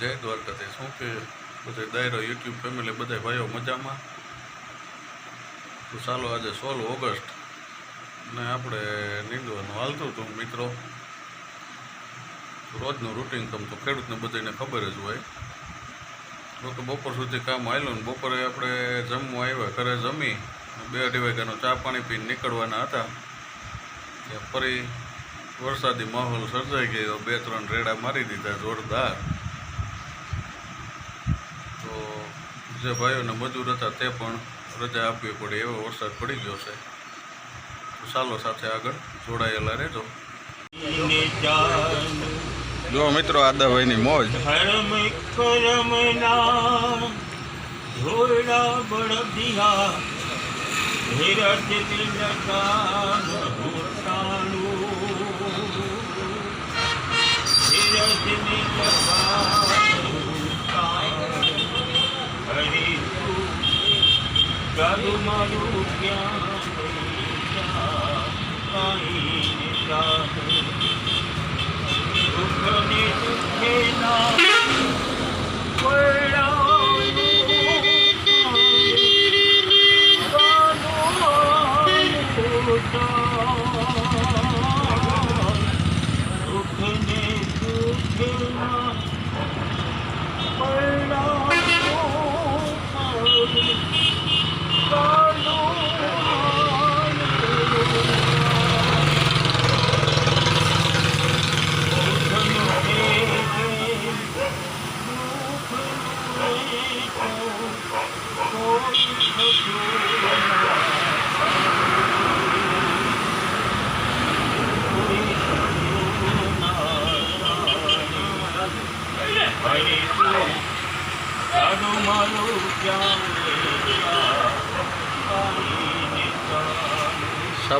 જય દ્વારકાથી શું કે બધા દાયરો યુટ્યુબ, ફેમિલી બધા ભાઈઓ મજામાં? તો ચાલો આજે સોળ ઓગસ્ટ ને આપણે નીંદવાનું હાલતું હતું મિત્રો. રોજનું રૂટિન કામ તો ખેડૂતને બધાને ખબર જ હોય. લોકો બપોર સુધી કામ આવેલું ને બપોરે આપણે જમવા આવ્યા, ઘરે જમી બે અઢી વાગ્યાનો ચા પાણી પીને નીકળવાના હતા. ત્યાં ફરી વરસાદી માહોલ સર્જાઈ ગયો, બે ત્રણ રેડા મારી દીધા, જોરદાર તો જે ભાઈઓને મજૂર હતા તે પણ રજા આપવી પડે એવો વરસાદ પડી ગયો છે. ચાલો સાથે આગળ જોડાયેલા રહેજો. જો મિત્રો આદાભાઈની મોજ. ધોરડા બળદિયા maluquinha.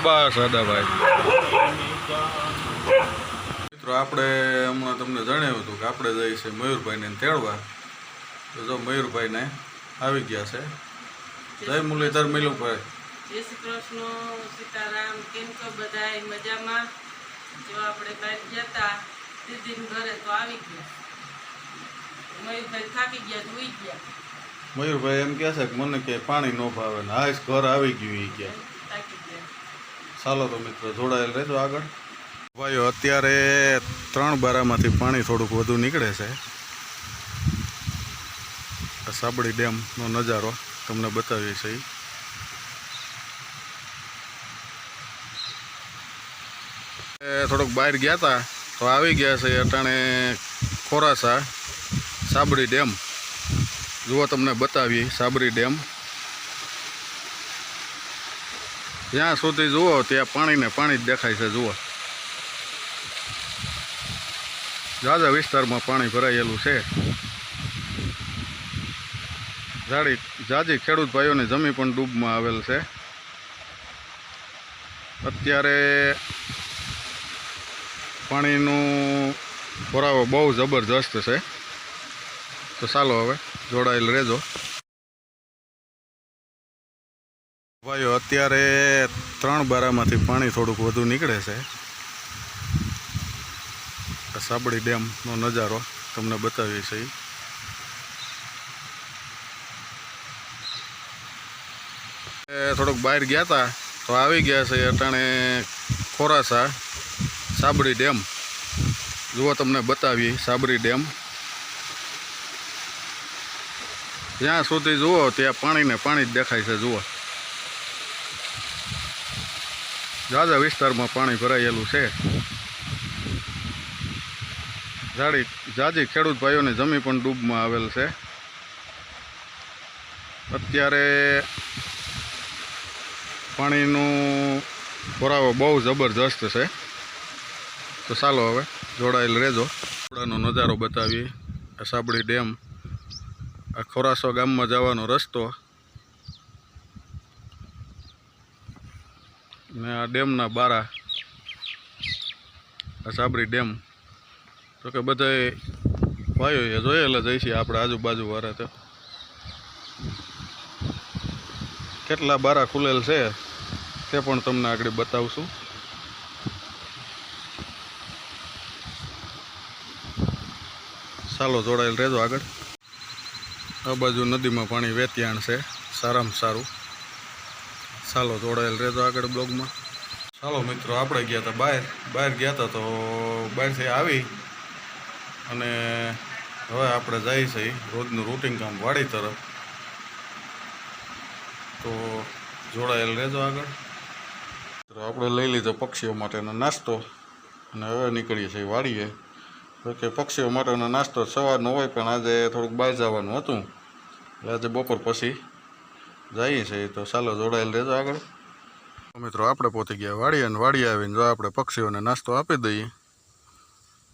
શાબાશ આદાભાઈ મિત્રો આપણે હમણાં તમને જણાવ્યું હતું કે આપણે જઈએ છીએ મયુરભાઈને તેડવા. તો જો મયુરભાઈને આવી ગયા છે. જય મુરલીધર મિલુભાઈ. જય શ્રી કૃષ્ણ સીતારામ કેમ છો બધાય? મજામાં? જો આપણે બહાર ગયા હતા દીદીને ઘરે તો આવી ગયા. મયુરભાઈ થાકી ગયા મયુરભાઈ એમ કહે છે કે મને કે પાણી ન ભાવે ને હાશ ઘર આવી ગયું એ ગયા ચાલો તો મિત્રો, જોડાયેલ રહેજો આગળ. ભાઈઓ, અત્યારે ત્રણ બારામાંથી પાણી થોડુંક વધુ નીકળે છે. સાબડી ડેમનો નજારો તમને બતાવીએ છે થોડોક બહાર ગયા હતા તો આવી ગયા છે અટાણે ખોરાસા સાબડી ડેમ. જુઓ તમને બતાવી સાબરી ડેમ. જ્યાં સુધી જુઓ, ત્યાં પાણીને પાણી જ દેખાય છે, જુઓ. ઝાઝા વિસ્તારમાં પાણી ભરાયેલું છે. જાડી ઝાઝી ખેડૂત ભાઈઓની જમી પણ ડૂબમાં આવેલ છે. અત્યારે પાણીનું ભરાવો બહુ જબરજસ્ત છે. તો ચાલો હવે જોડાયેલ રહેજો. અત્યારે ત્રણ બારામાંથી પાણી થોડુંક વધુ નીકળે છે. સાબડી ડેમનો નજારો તમને બતાવીએ છે ઈ. એ થોડુંક બહાર ગયા હતા તો આવી ગયા છે અટાણે ખોરાસા સાબરી ડેમ. જુઓ તમને બતાવી સાબરી ડેમ. જ્યાં સુધી જુઓ ત્યાં પાણીને પાણી જ દેખાય છે, જુઓ. ઝાઝા વિસ્તારમાં પાણી ભરાયેલું છે. જાડી જાજી ખેડૂત ભાઈઓની જમી પણ ડૂબમાં આવેલ છે. અત્યારે પાણીનું ભરાવો બહુ જબરજસ્ત છે. તો ચાલો હવે જોડાયેલ રહેજો. આપણાનો નજારો બતાવીએ. આ સાબડી ડેમ, આ ખોરાસો ગામમાં જવાનો રસ્તો. ને આ ડેમના બારા. આ સાબરી ડેમ. તો કે બધાય ભાઈઓ એ જોયેલા જઈ છીએ આપણે આજુબાજુ વાળા તો. કેટલા બારા ખુલેલ છે તે પણ તમને આગળ બતાવશું. ચાલો જોડાયેલ રહેજો આગળ. આ બાજુ નદીમાં પાણી વેતિયાણ છે. સારામાં સારું. ચાલો જોડાયેલ રહેજો આગળ બ્લોગમાં. ચાલો મિત્રો, આપણે ગયા હતા બહાર. બહાર ગયા હતા તો બહારથી આવી અને હવે આપણે જઈએ છીએ રોજનું રૂટિન કામ વાડી તરફ. તો જોડાયેલ રહેજો આગળ. તો આપણે લઈ લીધો પક્ષીઓ માટેનો નાસ્તો અને હવે નીકળીએ છીએ વાડીએ. કે પક્ષીઓ માટેનો નાસ્તો સવારનો હોય પણ આજે થોડુંક બહાર જવાનું હતું. એટલે આજે બપોર પછી જઈએ છીએ તો ચાલો જોડાયેલ રહેજો આગળ. મિત્રો, આપણે પોતે ગયા વાડીએ અને વાડી આવીને જો આપણે પક્ષીઓને નાસ્તો આપી દઈએ.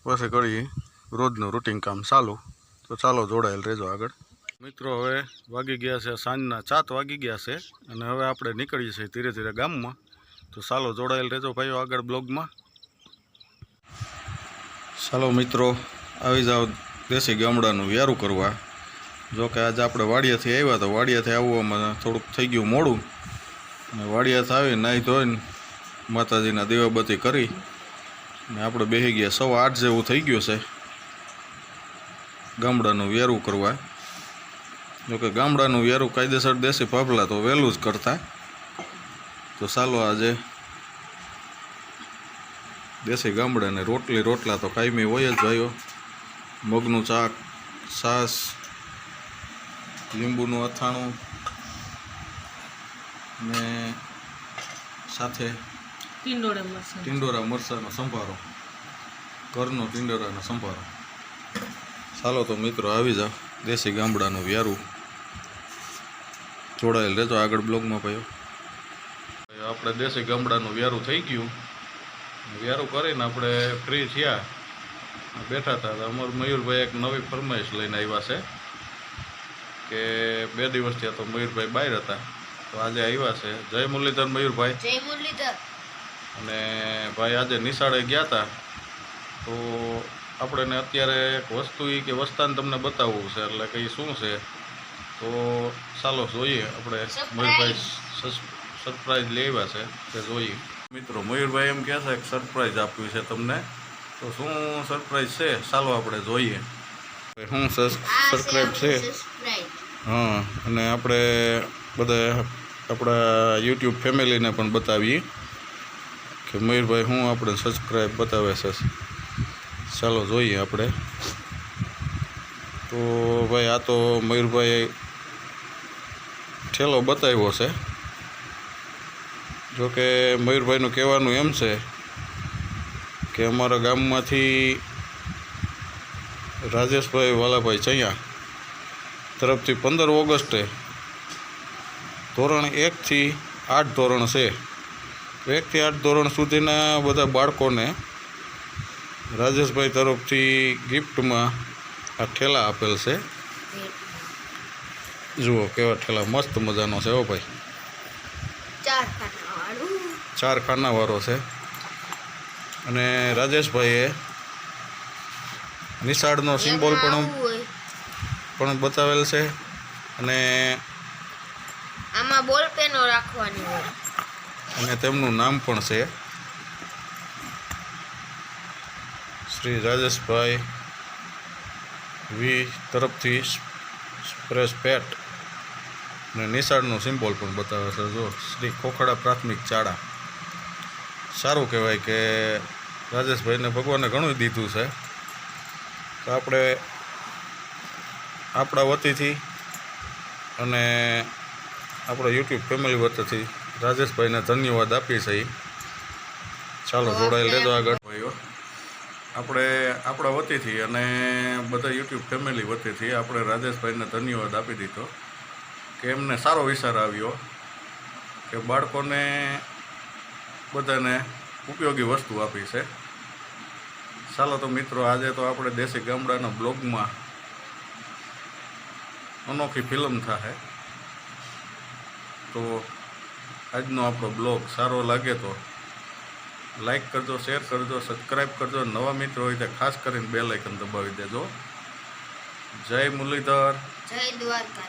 પછી કરીએ રોજનું રૂટિન કામ ચાલુ. તો ચાલો જોડાયેલ રહેજો આગળ. મિત્રો, હવે વાગી ગયા છે, સાંજના સાત વાગી ગયા છે અને હવે આપણે નીકળીએ છીએ ધીરે ધીરે ગામમાં. તો ચાલો જોડાયેલ રહેજો ભાઈઓ આગળ બ્લોગમાં. ચાલો મિત્રો, આવી જાઓ દેશી ગામડાનું વ્યારું કરવા. જો કે આજે આપણે વાડિયાથી આવ્યા તો વાડિયાથી આવવામાં થોડુંક થઈ ગયું મોડું. અને વાડિયાથી આવી નાહી ધોઈને માતાજીના દીવાબત્તી કરી. ને આપણે બેસી ગયા સવા આઠ જેવું થઈ ગયું છે. ગામડાનું વેરું કરવા. જોકે ગામડાનું વેરું કાયદેસર દેશી ભાભલા તો વહેલું જ કરતા. તો ચાલો આજે દેશી ગામડાને રોટલી રોટલા તો કાયમી હોય જ ભાઈઓ. મગનું શાક, છાશ લીંબુનું અથાણું ને સાથે ટીંડોરા મરસાનો ટિંડોરા સંભારો. ઘરનો ટિંડોરાનો સંભારો. ચાલો તો મિત્રો આવી જાઓ. દેશી ગામડાનું વ્યારું. જોડાયેલ રહેજો. આગળ બ્લોગમાં ભાઈઓ. આપણે દેશી ગામડાનું વ્યારું થઈ ગયું. વ્યારું કરીને આપણે ફ્રી થયા. બેઠા હતા. અમારું મયુરભાઈ એક નવી ફરમાઈશ લઈને આવ્યા છે. કે બે દિવસ થયા તો મયુરભાઈ બહાર હતા. તો આજે આવ્યા છે. જય મુરલીધર મયુરભાઈ. જય મુરલીધર. અને ભાઈ આજે નિશાળે ગયા હતા તો આપણે અત્યારે એક વસ્તુ એ કે વસ્તાન તમને બતાવવું છે એટલે કે શું છે? તો ચાલો જોઈએ આપણે મયુરભાઈ સરપ્રાઈઝ લેવા છે તે જોઈએ. મિત્રો મયુરભાઈ એમ કહે છે કે સરપ્રાઈઝ આપ્યું છે તમને. તો શું સરપ્રાઈઝ છે? ચાલો આપણે જોઈએ. શું સબસ્ક્રાઈબ છે હા, અને આપણે બધા આપણા યુટ્યુબ ફેમિલીને પણ બતાવીએ કે મયુરભાઈ, હું આપણે સબસ્ક્રાઈબ બતાવે છે. ચાલો જોઈએ આપણે. તો ભાઈ, આ તો મયુરભાઈ ઠેલો બતાવ્યો છે. જોકે મયુરભાઈનું કહેવાનું એમ છે કે અમારા ગામમાંથી રાજેશભાઈ વાલાભાઈ ચૈયા તરફથી પંદર ઓગસ્ટે ધોરણ એકથી આઠ ધોરણ છે. એકથી આઠ ધોરણ સુધીના બધા બાળકોને રાજેશભાઈ તરફથી ગિફ્ટમાં આ ઠેલા આપેલ છે. જુઓ કેવા ઠેલા મસ્ત મજાનો છે હો ભાઈ. ચાર ખાના વાળું ચાર ખાનાવાળો છે. અને રાજેશભાઈએ નિશાળનો સિમ્બોલ પણ. પણ બતાવેલ છે અને આમાં બોલ પેનો રાખવાની હોય. અને તેમનું નામ પણ છે શ્રી રાજેશભાઈ વી તરફથી સ્પ્રેસ પેટ. અને નિશાળનું સિમ્બોલ પણ બતાવે છે. જો શ્રી ખોખડા પ્રાથમિક શાળા. સારું કહેવાય કે રાજેશભાઈને ભગવાને ઘણું દીધું છે. તો આપણે આપણા વતીથી અને આપણા યુટ્યુબ ફેમિલી વતીથી રાજેશભાઈને ધન્યવાદ આપીએ છીએ. ચાલો જોડાયેલ રહેજો આગળ. ભાઈઓ આપણે આપણા વતીથી અને બધા યુટ્યુબ ફેમિલી વતીથી આપણે રાજેશભાઈને ધન્યવાદ આપી દીધો કે એમને સારો વિચાર આવ્યો કે બાળકોને બધાને ઉપયોગી વસ્તુ આપી છે. ચાલો તો મિત્રો આજે તો આપણે દેશી ગામડાના બ્લોગમાં અનોખી ફિલ્મ થાય તો આજનો આપણો બ્લોગ સારો લાગે તો લાઈક કરજો, શેર કરજો સબસ્ક્રાઈબ કરજો. નવા મિત્રો હોય તો ખાસ કરીને બે લાઇકન દબાવી દેજો. જય મુરલીધર. જય દ્વારકા